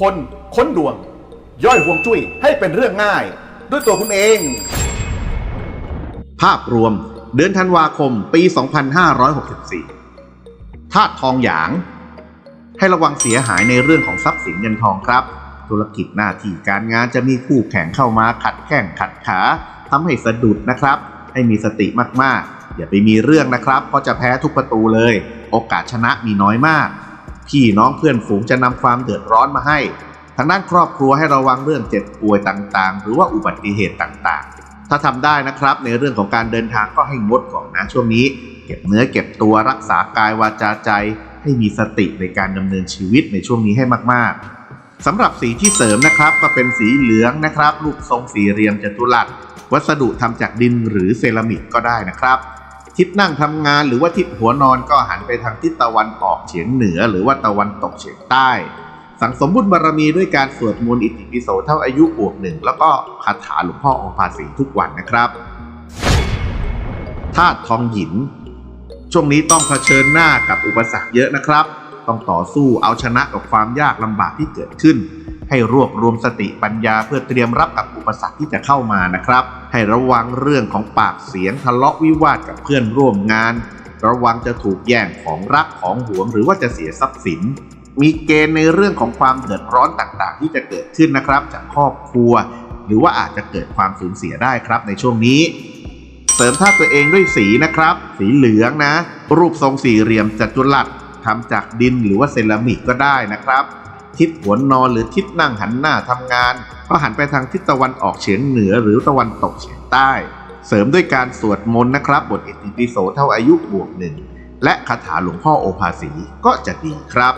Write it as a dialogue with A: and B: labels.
A: คนค้นดวง ย่อยห่วงจุ้ยให้เป็นเรื่องง่าย ด้วยตัวคุณเอง
B: ภาพรวมเดือนธันวาคมปี 2564ธาตุทองหยาง ให้ระวังเสียหายในเรื่องของทรัพย์สินเงินทองครับ ธุรกิจหน้าที่การงานจะมีคู่แข่งเข้ามาขัดแข้งขัดขาทำให้สะดุดนะครับ ให้มีสติมากๆ อย่าไปมีเรื่องนะครับ เพราะจะแพ้ทุกประตูเลย โอกาสชนะมีน้อยมาก พี่น้องเพื่อนฝูงจะนำความเดือดร้อนมาให้ ทางด้านครอบครัวให้ระวังเรื่องเจ็บป่วยต่างๆ หรือว่าอุบัติเหตุต่างๆ ถ้าทำได้นะครับ ในเรื่องของการเดินทางก็ให้งดก่อนนะช่วงนี้ เก็บเนื้อเก็บตัวรักษากายวาจาใจ ให้มีสติในการดำเนินชีวิตในช่วงนี้ให้มากๆสำหรับสีที่เสริมนะครับก็เป็นสีเหลืองนะครับรูปทรงสี่เหลี่ยมจัตุรัสวัสดุทำจากดินหรือเซรามิกก็ได้นะครับ ทิศนั่งทำงานหรือว่าทิศหัวนอนก็หันไปทางทิศตะวันออกเฉียงเหนือ หรือว่าตะวันตกเฉียงใต้ สังสมบุญบารมีด้วยการสวดมนต์อิติปิโสเท่าอายุบวกหนึ่งแล้วก็คาถาหลวงพ่อองค์ภาสีทุกวันนะครับธาตุทองหิน ช่วงนี้ต้องเผชิญหน้ากับอุปสรรคเยอะนะครับ ต้องต่อสู้เอาชนะกับความยากลำบากที่เกิดขึ้น ให้รวบรวมสติปัญญาเพื่อเตรียมรับกับอุปสรรคที่จะเข้ามานะครับ ให้ระวังเรื่องของปากเสียงทะเลาะวิวาทกับเพื่อนร่วมงาน ระวังจะถูกแย่งของรักของหวงหรือว่าจะเสียทรัพย์สิน มีเกณฑ์ในเรื่องของความเดือดร้อนต่างๆ ที่จะเกิดขึ้นนะครับ จากครอบครัว หรือว่าอาจจะเกิดความสูญเสียได้ครับในช่วงนี้ เสริมท่าตุตัวเองด้วยสีนะครับ สีเหลืองนะ รูปทรงสี่เหลี่ยมจัตุรัสทำจากดินหรือว่าเซรามิกก็ได้นะครับ ทิศหัวนอนหรือทิศนั่งหันหน้าทำงาน ก็หันไปทางทิศตะวันออกเฉียงเหนือหรือตะวันตกเฉียงใต้ เสริมด้วยการสวดมนต์นะครับ บทอิติปิโสเท่าอายุบวกหนึ่งและคาถาหลวงพ่อโอภาสีก็จะดีครับ